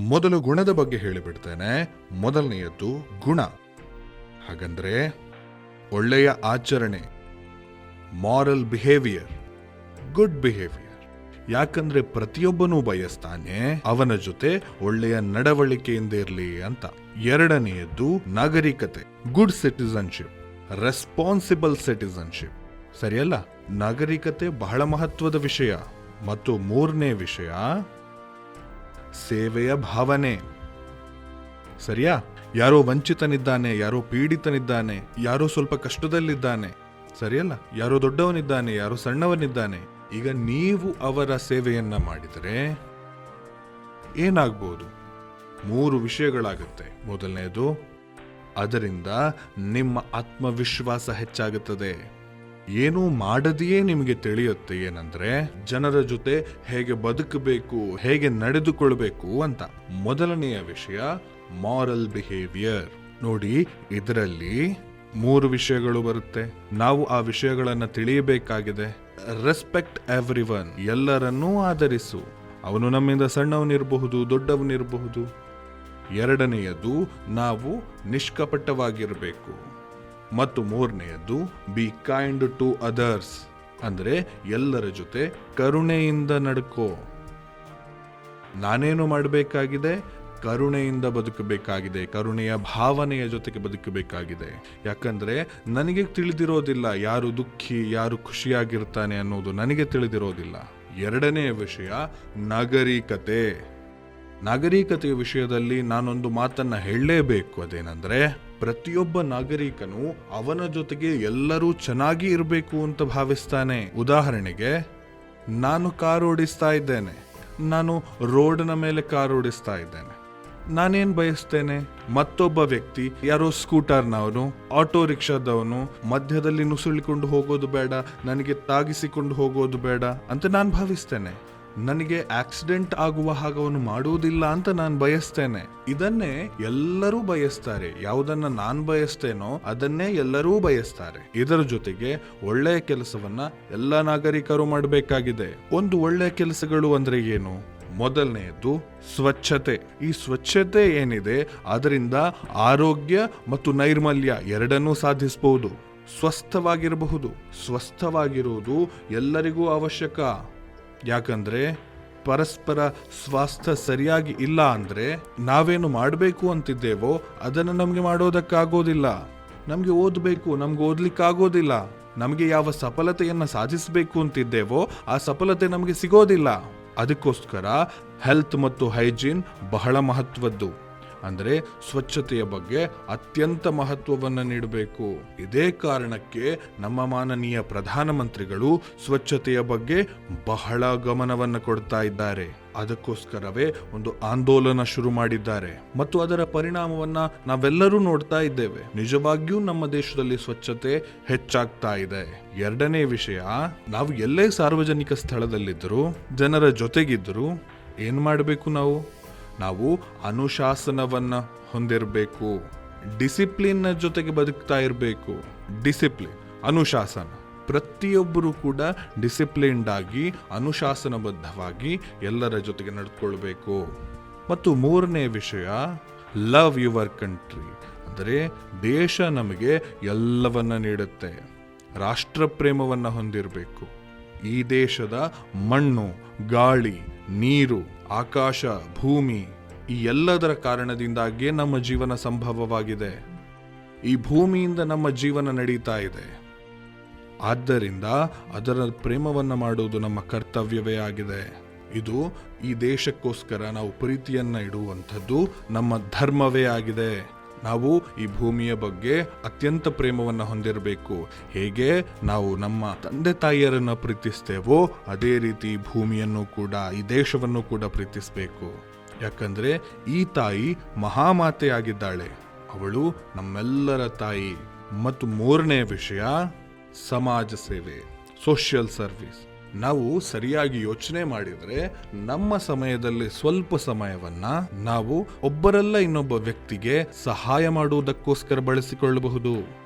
ಮೊದಲು ಗುಣದ ಬಗ್ಗೆ ಹೇಳಿಬಿಡ್ತೇನೆ. ಮೊದಲನೆಯದ್ದು ಗುಣ. ಹಾಗಂದ್ರೆ ಒಳ್ಳೆಯ ಆಚರಣೆ ಮಾರಲ್ ಬಿಹೇವಿಯರ್ ಗುಡ್ ಬಿಹೇವಿಯರ್ ಯಾಕಂದ್ರೆ ಪ್ರತಿಯೊಬ್ಬನೂ ಬಯಸ್ತಾನೆ, ಅವನ ಜೊತೆ ಒಳ್ಳೆಯ ನಡವಳಿಕೆಯಿಂದ ಇರಲಿ ಅಂತ. ಎರಡನೆಯದ್ದು ನಾಗರಿಕತೆ ಗುಡ್ ಸಿಟಿಸನ್ಶಿಪ್ ರೆಸ್ಪಾನ್ಸಿಬಲ್ ಸಿಟಿಸನ್ಶಿಪ್ ಸರಿಯಲ್ಲ? ನಾಗರಿಕತೆ ಬಹಳ ಮಹತ್ವದ ವಿಷಯ. ಮತ್ತು ಮೂರನೇ ವಿಷಯ ಸೇವೆಯ ಭಾವನೆ. ಸರಿಯಾ? ಯಾರೋ ವಂಚಿತನಿದ್ದಾನೆ, ಯಾರೋ ಪೀಡಿತನಿದ್ದಾನೆ, ಯಾರೋ ಸ್ವಲ್ಪ ಕಷ್ಟದಲ್ಲಿದ್ದಾನೆ. ಸರಿಯಲ್ಲ? ಯಾರೋ ದೊಡ್ಡವನಿದ್ದಾನೆ, ಯಾರೋ ಸಣ್ಣವನಿದ್ದಾನೆ. ಈಗ ನೀವು ಅವರ ಸೇವೆಯನ್ನ ಮಾಡಿದರೆ ಏನಾಗ್ಬೋದು? ಮೂರು ವಿಷಯಗಳಾಗುತ್ತೆ. ಮೊದಲನೆಯದು ಅದರಿಂದ ನಿಮ್ಮ ಆತ್ಮವಿಶ್ವಾಸ ಹೆಚ್ಚಾಗುತ್ತದೆ. ಏನೂ ಮಾಡದೆಯೇ ನಿಮಗೆ ತಿಳಿಯುತ್ತೆ ಏನಂದ್ರೆ, ಜನರ ಜೊತೆ ಹೇಗೆ ಬದುಕಬೇಕು, ಹೇಗೆ ನಡೆದುಕೊಳ್ಬೇಕು ಅಂತ ಮೊದಲನೆಯ ವಿಷಯ ಮಾರಲ್ ಬಿಹೇವಿಯರ್ ನೋಡಿ, ಇದರಲ್ಲಿ ಮೂರು ವಿಷಯಗಳು ಬರುತ್ತೆ. ನಾವು ಆ ವಿಷಯಗಳನ್ನು ತಿಳಿಯಬೇಕಾಗಿದೆ. ರೆಸ್ಪೆಕ್ಟ್ ಎವ್ರಿ ಒನ್ ಎಲ್ಲರನ್ನೂ ಆಧರಿಸು. ಅವನು ನಮ್ಮಿಂದ ಸಣ್ಣವನಿರಬಹುದು, ದೊಡ್ಡವನಿರಬಹುದು. ಎರಡನೆಯದು, ನಾವು ನಿಷ್ಕಪಟವಾಗಿರಬೇಕು. ಮತ್ತು ಮೂರನೆಯದ್ದು ಬಿ ಕೈಂಡ್ ಟು ಅದರ್ಸ್ ಅಂದರೆ ಎಲ್ಲರ ಜೊತೆ ಕರುಣೆಯಿಂದ ನಡ್ಕೋ. ನಾನೇನು ಮಾಡಬೇಕಾಗಿದೆ? ಕರುಣೆಯಿಂದ ಬದುಕಬೇಕಾಗಿದೆ, ಕರುಣೆಯ ಭಾವನೆಯ ಜೊತೆಗೆ ಬದುಕಬೇಕಾಗಿದೆ. ಯಾಕಂದರೆ ನನಗೆ ತಿಳಿದಿರೋದಿಲ್ಲ ಯಾರು ದುಃಖಿ, ಯಾರು ಖುಷಿಯಾಗಿರ್ತಾನೆ ಅನ್ನೋದು ನನಗೆ ತಿಳಿದಿರೋದಿಲ್ಲ. ಎರಡನೆಯ ವಿಷಯ, ನಾಗರಿಕತೆ. ನಾಗರಿಕತೆಯ ವಿಷಯದಲ್ಲಿ ನಾನೊಂದು ಮಾತನ್ನ ಹೇಳಲೇಬೇಕು ಅದೇನಂದ್ರೆ, ಪ್ರತಿಯೊಬ್ಬ ನಾಗರಿಕನು ಅವನ ಜೊತೆಗೆ ಎಲ್ಲರೂ ಚೆನ್ನಾಗಿ ಇರಬೇಕು ಅಂತ ಭಾವಿಸ್ತಾನೆ. ಉದಾಹರಣೆಗೆ, ನಾನು ಕಾರ್ ಓಡಿಸ್ತಾ ಇದ್ದೇನೆ. ನಾನು ರೋಡ್ನ ಮೇಲೆ ಕಾರ್ ಓಡಿಸ್ತಾ ಇದ್ದೇನೆ. ನಾನೇನು ಬಯಸ್ತೇನೆ? ಮತ್ತೊಬ್ಬ ವ್ಯಕ್ತಿ, ಯಾರೋ ಸ್ಕೂಟರ್ನವನು, ಆಟೋ ರಿಕ್ಷಾದವನು, ಮಧ್ಯದಲ್ಲಿ ನುಸುಳಿಕೊಂಡು ಹೋಗೋದು ಬೇಡ, ನನಗೆ ತಾಗಿಸಿಕೊಂಡು ಹೋಗೋದು ಬೇಡ ಅಂತ ನಾನು ಭಾವಿಸ್ತೇನೆ. ನನಗೆ ಆಕ್ಸಿಡೆಂಟ್ ಆಗುವ ಹಾಗವನ್ನು ಮಾಡುವುದಿಲ್ಲ ಅಂತ ನಾನು ಬಯಸ್ತೇನೆ. ಇದನ್ನೇ ಎಲ್ಲರೂ ಬಯಸ್ತಾರೆ. ಯಾವುದನ್ನ ನಾನು ಬಯಸ್ತೇನೋ ಅದನ್ನೇ ಎಲ್ಲರೂ ಬಯಸ್ತಾರೆ. ಇದರ ಜೊತೆಗೆ ಒಳ್ಳೆಯ ಕೆಲಸವನ್ನ ಎಲ್ಲ ನಾಗರಿಕರು ಮಾಡಬೇಕಾಗಿದೆ. ಒಂದು ಒಳ್ಳೆಯ ಕೆಲಸಗಳು ಅಂದ್ರೆ ಏನು? ಮೊದಲನೆಯದು ಸ್ವಚ್ಛತೆ. ಈ ಸ್ವಚ್ಛತೆ ಏನಿದೆ? ಅದರಿಂದ ಆರೋಗ್ಯ ಮತ್ತು ನೈರ್ಮಲ್ಯ ಎರಡನ್ನೂ ಸಾಧಿಸಬಹುದು ಸ್ವಸ್ಥವಾಗಿರಬಹುದು. ಸ್ವಸ್ಥವಾಗಿರುವುದು ಎಲ್ಲರಿಗೂ ಅವಶ್ಯಕ. ಯಾಕಂದ್ರೆ ಪರಸ್ಪರ ಸ್ವಾಸ್ಥ್ಯ ಸರಿಯಾಗಿ ಇಲ್ಲ ಅಂದ್ರೆ ನಾವೇನು ಮಾಡಬೇಕು ಅಂತಿದ್ದೇವೋ ಅದನ್ನು ನಮಗೆ ಮಾಡೋದಕ್ಕಾಗೋದಿಲ್ಲ. ನಮಗೆ ಓದಬೇಕು, ನಮ್ಗೆ ಓದ್ಲಿಕ್ಕಾಗೋದಿಲ್ಲ. ನಮಗೆ ಯಾವ ಸಫಲತೆಯನ್ನು ಸಾಧಿಸಬೇಕು ಅಂತಿದ್ದೇವೋ ಆ ಸಫಲತೆ ನಮಗೆ ಸಿಗೋದಿಲ್ಲ. ಅದಕ್ಕೋಸ್ಕರ ಹೆಲ್ತ್ ಮತ್ತು ಹೈಜೀನ್ ಬಹಳ ಮಹತ್ವದ್ದು. ಅಂದ್ರೆ ಸ್ವಚ್ಛತೆಯ ಬಗ್ಗೆ ಅತ್ಯಂತ ಮಹತ್ವವನ್ನು ನೀಡಬೇಕು. ಇದೇ ಕಾರಣಕ್ಕೆ ನಮ್ಮ ಮಾನನೀಯ ಪ್ರಧಾನಮಂತ್ರಿಗಳು ಸ್ವಚ್ಛತೆಯ ಬಗ್ಗೆ ಬಹಳ ಗಮನವನ್ನು ಕೊಡ್ತಾ ಇದ್ದಾರೆ. ಅದಕ್ಕೋಸ್ಕರವೇ ಒಂದು ಆಂದೋಲನ ಶುರು ಮಾಡಿದ್ದಾರೆ. ಮತ್ತು ಅದರ ಪರಿಣಾಮವನ್ನ ನಾವೆಲ್ಲರೂ ನೋಡ್ತಾ ಇದ್ದೇವೆ. ನಿಜವಾಗಿಯೂ ನಮ್ಮ ದೇಶದಲ್ಲಿ ಸ್ವಚ್ಛತೆ ಹೆಚ್ಚಾಗ್ತಾ ಇದೆ. ಎರಡನೇ ವಿಷಯ, ನಾವು ಎಲ್ಲೇ ಸಾರ್ವಜನಿಕ ಸ್ಥಳದಲ್ಲಿದ್ದರೂ, ಜನರ ಜೊತೆಗಿದ್ದರೂ ಏನ್ ಮಾಡಬೇಕು ನಾವು? ನಾವು ಅನುಶಾಸನವನ್ನು ಹೊಂದಿರಬೇಕು. ಡಿಸಿಪ್ಲಿನ್ ಜೊತೆಗೆ ಬದುಕ್ತಾ ಇರಬೇಕು. ಡಿಸಿಪ್ಲಿನ್, ಅನುಶಾಸನ. ಪ್ರತಿಯೊಬ್ಬರು ಕೂಡ ಡಿಸಿಪ್ಲಿನ್ಡ್ ಆಗಿ, ಅನುಶಾಸನಬದ್ಧವಾಗಿ ಎಲ್ಲರ ಜೊತೆಗೆ ನಡೆದುಕೊಳ್ಬೇಕು ಮತ್ತು ಮೂರನೇ ವಿಷಯ, ಲವ್ ಯುವರ್ ಕಂಟ್ರಿ. ಅಂದರೆ ದೇಶ ನಮಗೆ ಎಲ್ಲವನ್ನ ನೀಡುತ್ತೆ. ರಾಷ್ಟ್ರ ಪ್ರೇಮವನ್ನು ಹೊಂದಿರಬೇಕು. ಈ ದೇಶದ ಮಣ್ಣು, ಗಾಳಿ, ನೀರು ಆಕಾಶ, ಭೂಮಿ ಈ ಎಲ್ಲದರ ಕಾರಣದಿಂದಾಗಿಯೇ ನಮ್ಮ ಜೀವನ ಸಂಭವವಾಗಿದೆ. ಈ ಭೂಮಿಯಿಂದ ನಮ್ಮ ಜೀವನ ನಡೀತಾ ಇದೆ. ಆದ್ದರಿಂದ ಅದರ ಪ್ರೇಮವನ್ನು ಮಾಡುವುದು ನಮ್ಮ ಕರ್ತವ್ಯವೇ ಆಗಿದೆ. ಇದು ಈ ದೇಶಕ್ಕೋಸ್ಕರ ನಾವು ಪ್ರೀತಿಯನ್ನು ಇಡುವಂಥದ್ದು ನಮ್ಮ ಧರ್ಮವೇ ಆಗಿದೆ. ನಾವು ಈ ಭೂಮಿಯ ಬಗ್ಗೆ ಅತ್ಯಂತ ಪ್ರೇಮವನ್ನು ಹೊಂದಿರಬೇಕು. ಹೇಗೆ ನಾವು ನಮ್ಮ ತಂದೆ ತಾಯಿಯರನ್ನು ಪ್ರೀತಿಸ್ತೇವೋ ಅದೇ ರೀತಿ ಭೂಮಿಯನ್ನು ಕೂಡ, ಈ ದೇಶವನ್ನು ಕೂಡ ಪ್ರೀತಿಸಬೇಕು. ಯಾಕಂದ್ರೆ ಈ ತಾಯಿ ಮಹಾಮಾತೆಯಾಗಿದ್ದಾಳೆ ಅವಳು ನಮ್ಮೆಲ್ಲರ ತಾಯಿ. ಮತ್ತು ಮೂರನೇ ವಿಷಯ, ಸಮಾಜ ಸೇವೆ ಸೋಷಿಯಲ್ ಸರ್ವಿಸ್ ನಾವು ಸರಿಯಾಗಿ ಯೋಚನೆ ಮಾಡಿದರೆ ನಮ್ಮ ಸಮಯದಲ್ಲಿ ಸ್ವಲ್ಪ ಸಮಯವನ್ನ ನಾವು ಒಬ್ಬರಲ್ಲ ಇನ್ನೊಬ್ಬ ವ್ಯಕ್ತಿಗೆ ಸಹಾಯ ಮಾಡುವುದಕ್ಕೋಸ್ಕರ ಬಳಸಿಕೊಳ್ಳಬಹುದು.